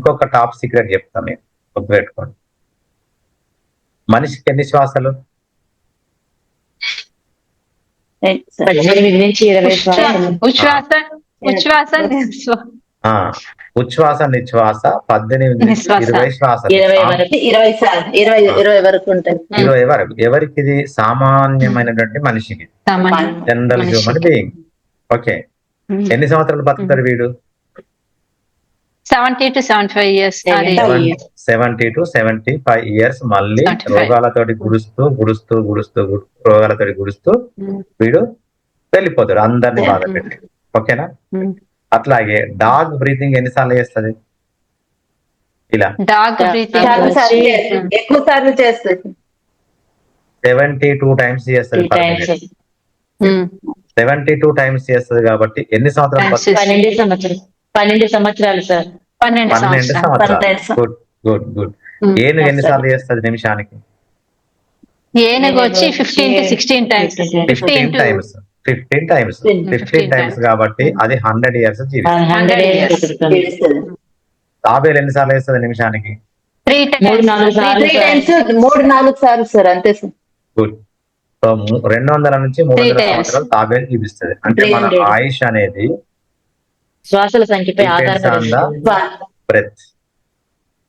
ఇంకొక top secret చెప్తాను నేను గుర్తుపెట్టుకోండి మనిషికి ఎన్ని శ్వాసలు? ఉచ్ఛ్వాస నిశ్వాస ఆ ఉచ్ఛ్వాస నిశ్వాస పద్దెనిమిది. ఇరవై శ్వాసలు. ఇరవై వరకు ఇరవై ఎవరికి ఇది సామాన్యమైనటువంటి మనిషికి? జనరల్. Human being okay. ఎన్ని సంవత్సరాలు బతుకుతాడు వీడు? Seventy to seventy five years. Seventy to seventy five years మళ్ళీ 75. రోగాలతోటి గుడుస్తూ గుడుస్తూ గుడుస్తూ రోగాలతోటి గుడుస్తూ వీడు వెళ్ళిపోతాడు అందరిని బాధ పెట్టి ఓకేనా? Hmm. అట్లాగే డాగ్ బ్రీతింగ్ ఎన్నిసార్లు చేస్తది? ఇలా. డాగ్ బ్రీతింగ్ సార్లు చేస్తుంది. సెవెంటీ టూ టైమ్స్ చేస్తది సెవెంటీ టూ టైమ్స్ చేస్తది కాబట్టి ఎన్ని సంవత్సరాలు పన్నెండు సంవత్సరాలు. సార్ పన్నెండు సంవత్సరాలు. Good good good. ఏనుగు ఎన్నిసార్లు చేస్తది నిమిషానికి? ఏనుగు వచ్చి fifteen to sixteen times fifteen times fifteen times. Fifteen times కాబట్టి అది హండ్రెడ్ ఇయర్స్ జీవి హండ్రెడ్ years. చేస్తుంది తాబేలు ఎన్నిసార్లు వేస్తుంది నిమిషానికి? మూడు నాలుగు సార్లు సార్లు సార్ అంతే సార్. గుడ్. సో రెండు వందల నుంచి మూడు వందల. సంవత్సరాలు తాబేలు చూపిస్తుంది అంటే మన. ఆయుష్ అనేది శ్వాసల సంఖ్యపై ఆధారపడి బ్రెత్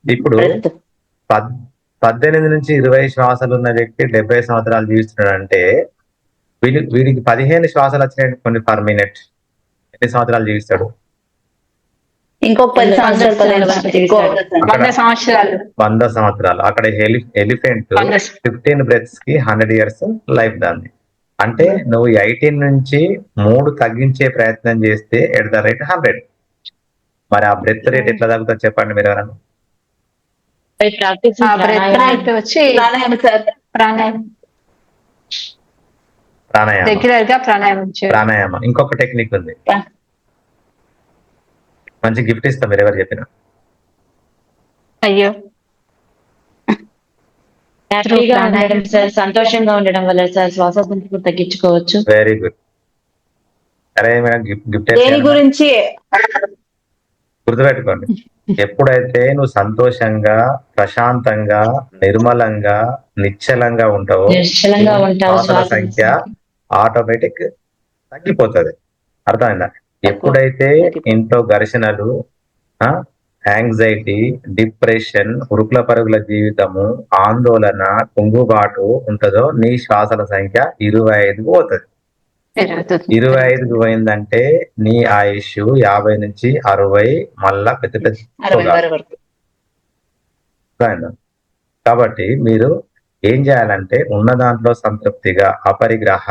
ఇప్పుడు పద్ పద్దెనిమిది నుంచి ఇరవై శ్వాసలు ఉన్న వ్యక్తి డెబ్బై సంవత్సరాలు జీవిస్తున్నాడు అంటే వీడి వీడికి పదిహేను శ్వాసలు వచ్చినాయి కొన్ని పర్ మినిట్. ఎన్ని సంవత్సరాలు జీవిస్తాడు? ఇంకొక పది సంవత్సరాలు. వంద సంవత్సరాలు. అక్కడ ఎలిఫెంట్ ఫిఫ్టీన్ బ్రెత్స్కి హండ్రెడ్ ఇయర్స్ లైఫ్ దాన్ని. అంటే నువ్వు ఎయిటీన్ నుంచి మూడు తగ్గించే ప్రయత్నం చేస్తే ఎట్ ద రేట్ హండ్రెడ్. మరి ఆ బ్రెత్ రేట్ ఎట్లా తగ్గుతుంది చెప్పండి మీరు ఎవరన్నా? ప్రాక్టీస్ ఆ బ్రెత్ రేట్ వచ్చి ప్రాణాయామం ఇంకొక టెక్నిక్ ఉంది. మంచి గిఫ్ట్ ఇస్తాం మీరు ఎవరు చెప్పిన? అయ్యో. హ్యాపీగా ఉండడం. సార్ సంతోషంగా ఉండడం వల్ల సార్ శ్వాస తగ్గించుకోవచ్చు. వెరీ గుడ్ అరే మేడం గిఫ్ట్ దేని గురించి? గుర్తుపెట్టుకోండి. ఎప్పుడైతే నువ్వు సంతోషంగా ప్రశాంతంగా నిర్మలంగా నిశ్చలంగా ఉంటావో నిశ్చలంగా ఉంటావు సంఖ్య ఆటోమేటిక్ తగ్గిపోతుంది. అర్థమైందా? ఎప్పుడైతే ఇంట్లో ఘర్షణలు యాంగ్జైటీ డిప్రెషన్ ఉరుకుల పరుగుల జీవితము ఆందోళన కుంగుబాటు ఉంటుందో నీ శ్వాసల సంఖ్య ఇరవై ఐదుకు పోతుంది. ఇరవై ఐదుకు పోయిందంటే నీ ఆయుష్ యాభై నుంచి అరవై మళ్ళా పెద్ద పెద్ద? కాబట్టి మీరు ఏం చేయాలంటే ఉన్న దాంట్లో సంతృప్తిగా అపరిగ్రహ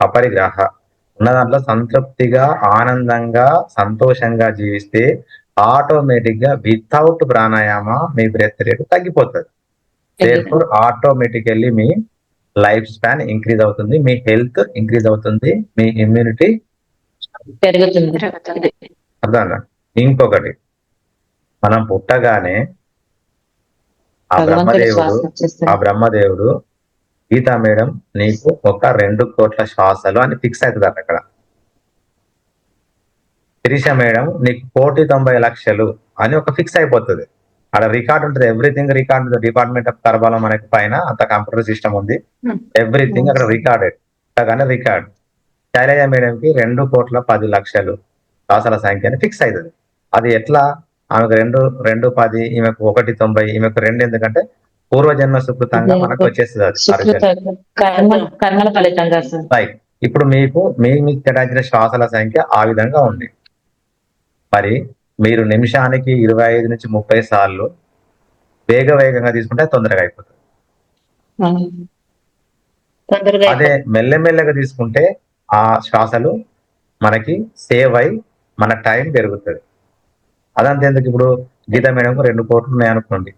అపరిగ్రహ. ఉన్న దాంట్లో సంతృప్తిగా ఆనందంగా సంతోషంగా జీవిస్తే ఆటోమేటిక్గా వితౌట్ ప్రాణాయామ మీ బ్రెత్ రేట్ తగ్గిపోతుంది. దేర్ఫోర్ ఆటోమేటికల్లీ మీ లైఫ్ స్పాన్ ఇంక్రీజ్ అవుతుంది మీ హెల్త్ ఇంక్రీజ్ అవుతుంది మీ ఇమ్యూనిటీ పెరుగుతుంది. అర్థంగా ఇంకొకటి మనం పుట్టగానే ఆ బ్రహ్మదేవుడు ఆ బ్రహ్మదేవుడు గీతా మేడం నీకు ఒక రెండు కోట్ల శ్వాసలు అని ఫిక్స్ అవుతుంది అక్కడ. శిరీష మేడం నీకు కోటి తొంభై లక్షలు అని ఒక ఫిక్స్ అయిపోతుంది. అక్కడ రికార్డ్ ఉంటుంది ఎవ్రీథింగ్ రికార్డ్ ఉంటుంది. డిపార్ట్మెంట్ ఆఫ్ కర్బాలం మనకి పైన అంత కంప్యూటర్ సిస్టమ్ ఉంది. Hmm. ఎవ్రీథింగ్ అక్కడ రికార్డెడ్ అట్లాగానే రికార్డ్. శైలజ మేడం కి రెండు కోట్ల పది లక్షలు శ్వాసల సంఖ్య అని ఫిక్స్ అవుతుంది అది ఎట్లా? ఆమెకు రెండు రెండు పది ఈమెకు ఒకటి తొంభై ఈమెకు రెండు ఎందుకంటే పూర్వజన్మ సుకృతంగా మనకు వచ్చేస్తుంది అది రైట్ ఇప్పుడు మీకు మీ మీకు కేటాయించిన శ్వాసల సంఖ్య ఆ విధంగా ఉంది. మరి మీరు నిమిషానికి ఇరవై ఐదు నుంచి ముప్పై సార్లు వేగ వేగంగా తీసుకుంటే తొందరగా అయిపోతుంది. అదే మెల్లమెల్లగా తీసుకుంటే ఆ శ్వాసలు మనకి సేవ్ అయి మన టైం పెరుగుతుంది. అదంతా ఎందుకు ఇప్పుడు గీతా మేడంకు రెండు కోట్లు ఉన్నాయి అనుకోండి.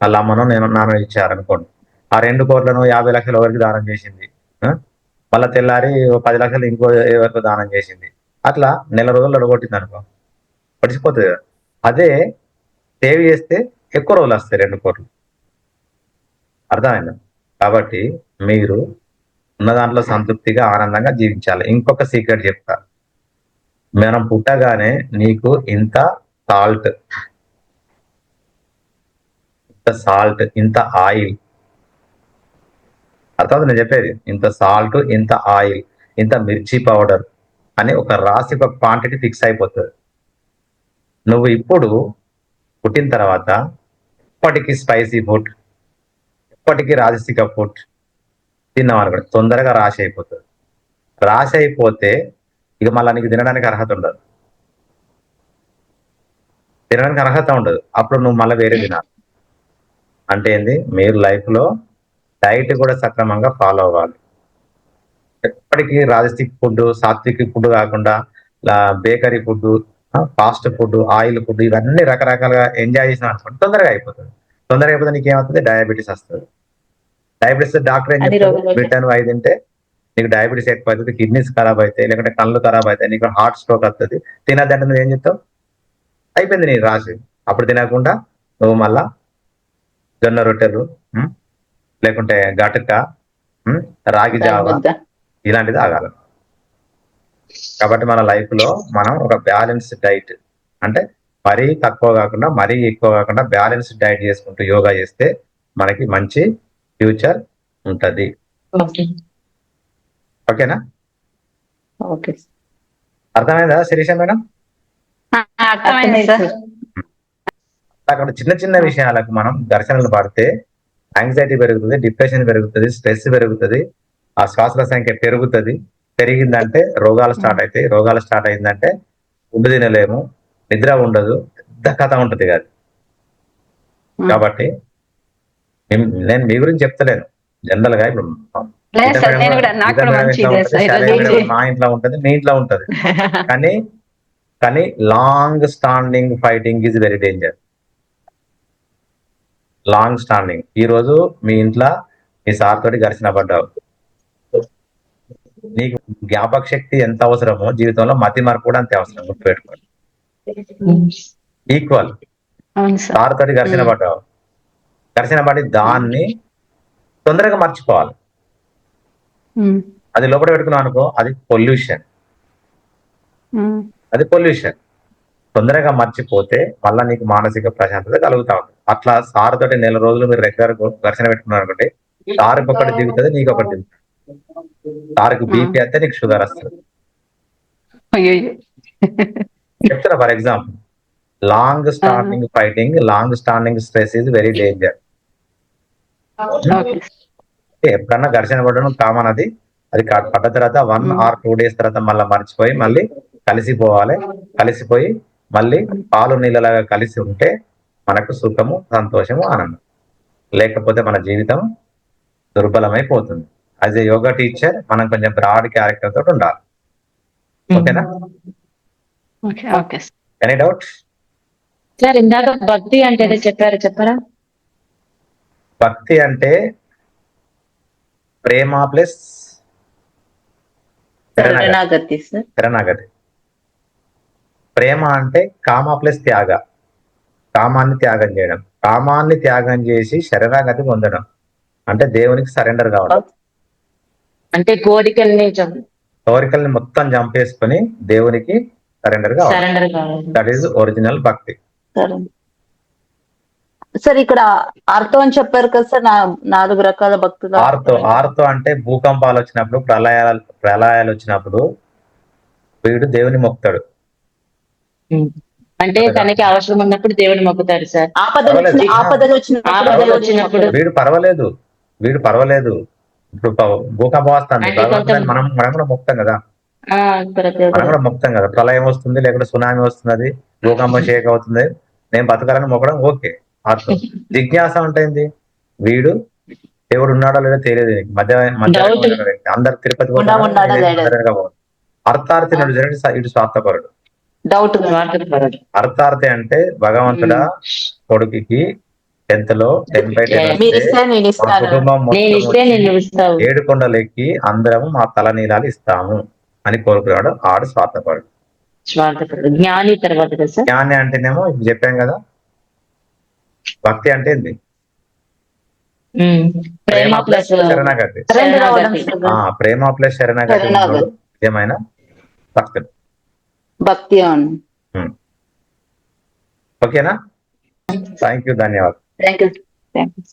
వాళ్ళ అమ్మనో నేను నాన్న ఇచ్చారనుకోండి. ఆ రెండు కోట్లను యాభై లక్షలు ఎవరికి దానం చేసింది? ఆ? మళ్ళా తెల్లారి పది లక్షలు ఇంకో ఎవరికి దానం చేసింది. అట్లా నెల రోజులు అడగొట్టింది అనుకో పడిచిపోతుంది కదా. అదే సేవ్ చేస్తే ఎక్కువ రోజులు వస్తాయి రెండు కోట్లు. అర్థమైందా? కాబట్టి మీరు ఉన్న దాంట్లో సంతృప్తిగా ఆనందంగా జీవించాలి. ఇంకొక సీక్రెట్ చెప్తా. మనం పుట్టగానే నీకు ఇంత సాల్ట్ ఇంత సాల్ట్ ఇంత ఆయిల్. అర్థం నేను చెప్పేది. ఇంత సాల్ట్ ఇంత ఆయిల్ ఇంత మిర్చి పౌడర్ అని ఒక రాసి ఒక క్వాంటిటీ ఫిక్స్ అయిపోతుంది. నువ్వు ఇప్పుడు పుట్టిన తర్వాత ఎప్పటికీ స్పైసీ ఫుడ్ ఎప్పటికీ రాజసిక ఫుడ్ తిన్నాం అనుకోండి తొందరగా రాశి అయిపోతుంది. రాశి అయిపోతే ఇక మళ్ళీ నీకు తినడానికి అర్హత ఉండదు. తినడానికి అర్హత ఉండదు. అప్పుడు నువ్వు మళ్ళీ వేరే తినాలి. అంటే ఏంది? మీరు లైఫ్లో డైట్ కూడా సక్రమంగా ఫాలో అవ్వాలి. ఎప్పటికీ రాజస్థిక్ ఫుడ్ సాత్విక్ ఫుడ్ కాకుండా bakery food fast food oil food ఇవన్నీ రకరకాలుగా ఎంజాయ్ చేసిన అనుకోండి తొందరగా అయిపోతుంది తొందరగా అయిపోతే నీకు ఏమవుతుంది డయాబెటీస్ వస్తుంది డయాబెటీస్ డాక్టర్ ఏం చెప్తారు నువ్వు ఐదు తింటే నీకు డయాబెటీస్ ఎక్కువ అవుతుంది కిడ్నీస్ ఖరాబ్ అవుతాయి లేకుంటే కళ్ళు ఖరాబ్ అవుతాయి నీకు హార్ట్ స్ట్రోక్ వస్తుంది తినదంటే నువ్వు ఏం చెప్తావు అయిపోయింది నీ రాశి అప్పుడు తినకుండా నువ్వు మళ్ళా జొన్న రొట్టెలు? లేకుంటే గటక? రాగి జావ. ఇలాంటిది తాగాలి కాబట్టి మన లైఫ్లో మనం ఒక బ్యాలెన్స్ డైట్ అంటే మరీ తక్కువ కాకుండా మరీ ఎక్కువ కాకుండా బ్యాలెన్స్ డైట్ చేసుకుంటూ యోగా చేస్తే మనకి మంచి ఫ్యూచర్ ఉంటది. ఓకే. ఓకేనా ఓకే. అర్థమైందా శిరీష మేడం? ఆ, అర్థమైంది సార్. అక్కడ చిన్న చిన్న విషయాలకు మనం ఘర్షణలు పడితే యాంగ్జైటీ పెరుగుతుంది డిప్రెషన్ పెరుగుతుంది స్ట్రెస్ పెరుగుతుంది ఆ శ్వాసల సంఖ్య పెరుగుతుంది. పెరిగిందంటే రోగాలు స్టార్ట్ అవుతాయి రోగాలు స్టార్ట్ అయిందంటే ఫుడ్ తినలేము. నిద్ర ఉండదు. పెద్ద కథ ఉంటది కాదు కాబట్టి నేను మీ గురించి చెప్తలేను. జనరల్గా ఇప్పుడు మా ఇంట్లో ఉంటది మీ ఇంట్లో ఉంటది. కానీ కానీ long standing fighting is very danger long standing ఈ రోజు మీ ఇంట్లో మీ సార్ తోటి ఘర్షణ పడ్డావు. నీకు జ్ఞాపక శక్తి ఎంత అవసరమో జీవితంలో మతి మార్పు కూడా అంతే అవసరం. గుర్తుపెట్టుకోండి ఈక్వల్ అవును సార్. సార్ తోటి ఘర్షణ పడ్డావు. ఘర్షణ పడి దాన్ని తొందరగా మర్చిపోవాలి. అది లోపల పెట్టుకున్నావు అనుకో అది పొల్యూషన్ అది పొల్యూషన్ తొందరగా మర్చిపోతే మళ్ళా నీకు మానసిక ప్రశాంతత కలుగుతా ఉంటుంది అట్లా సార్ తోటి నెల రోజులు మీరు రెగ్యులర్ ఘర్షణ పెట్టుకున్నారు అనుకోండి సార్కి ఒకటి దిగుతుంది నీకు ఒకటి దిగుతుంది. సార్కి బీపీ అయితే నీకు షుగర్ వస్తుంది. చెప్తున్నా for example long standing fighting long standing stress is very danger ఎప్పుడన్నా ఘర్షణ పడడం కామన్ అది. అది పడ్డ తర్వాత వన్ ఆర్ టూ డేస్ తర్వాత మళ్ళీ మర్చిపోయి మళ్ళీ కలిసిపోవాలి. కలిసిపోయి మళ్ళీ పాలు నీళ్ళలాగా కలిసి ఉంటే మనకు సుఖము సంతోషము ఆనందం. లేకపోతే మన జీవితం దుర్బలమైపోతుంది. యాజ్ ఏ యోగా టీచర్ మనం కొంచెం బ్రాడ్ క్యారెక్టర్ తోటి ఉండాలి. ఓకేనా? Okay okay. Sir. Any doubt sir ఇందాక భక్తి అంటే ఏదో చెప్పారు చెప్పరా? భక్తి అంటే ప్రేమ ప్లస్ శరణాగతి సార్. శరణాగతి ప్రేమ అంటే కామ ప్లస్ త్యాగ. కామాన్ని త్యాగం చేయడం. కామాన్ని త్యాగం చేసి శరణాగతి పొందడం. అంటే దేవునికి సరెండర్ కావడం. అంటే కోరికల్ని కోరికల్ని మొత్తం చంపేసుకొని దేవునికి సరెండర్ కావాలి దట్ ఈస్ ఒరిజినల్ భక్తి సరే. సార్ ఇక్కడ అర్థం అని చెప్పారు కదా సార్ నా- నాలుగు రకాల భక్తులు ఆర్తో ఆర్తో అంటే భూకంపాలు వచ్చినప్పుడు ప్రళయాలు ప్రళయాలు వచ్చినప్పుడు వీడు దేవుని మొక్కుతాడు. అంటే తనకి అవసరం ఉన్నప్పుడు దేవుని మొక్కుతారు సార్. ఆపదలు వచ్చినప్పుడు వీడు పర్వాలేదు. వీడు పర్వాలేదు. ఇప్పుడు భూకంపం వస్తుంది మనం మనం కూడా మొక్కుతాం కదా. మనం కూడా మొక్కుతాం కదా. ప్రళయం వస్తుంది లేకుంటే సునామీ వస్తుంది భూకంపం షేక్ అవుతుంది. నేను బతకాలని మొక్కడం ఓకే. అర్థం జిజ్ఞాస అంటే ఏంది? వీడు దేవుడు ఉన్నాడో లేదో తెలియదు. మధ్య మధ్య. అందరు తిరుపతి? అర్థార్థి నడు ఇటు స్వార్థపరుడు. డౌట్ స్వార్థపరుడు. అర్థార్థి అంటే భగవంతుడా కొడుకుకి టెన్త్లో టెన్ బై టెన్ మీరు వస్తే ఇస్తే నేను మా ఏడు తల నీలాలు ఇస్తాము అని కోరుకున్నాడు ఆడు స్వార్థపరుడు. జ్ఞాని తర్వాత జ్ఞాని అంటేనేమో ఇప్పుడు చెప్పాం కదా. భక్తి అంటే ఏంది. ప్రేమ ప్లస్ శరణాగతి. ప్రేమ ప్లస్ శరణాగతి నిజమైన భక్తుడు. భక్తి ఓకేనా? థ్యాంక్ యూ ధన్యవాదాలు. Thank you thank you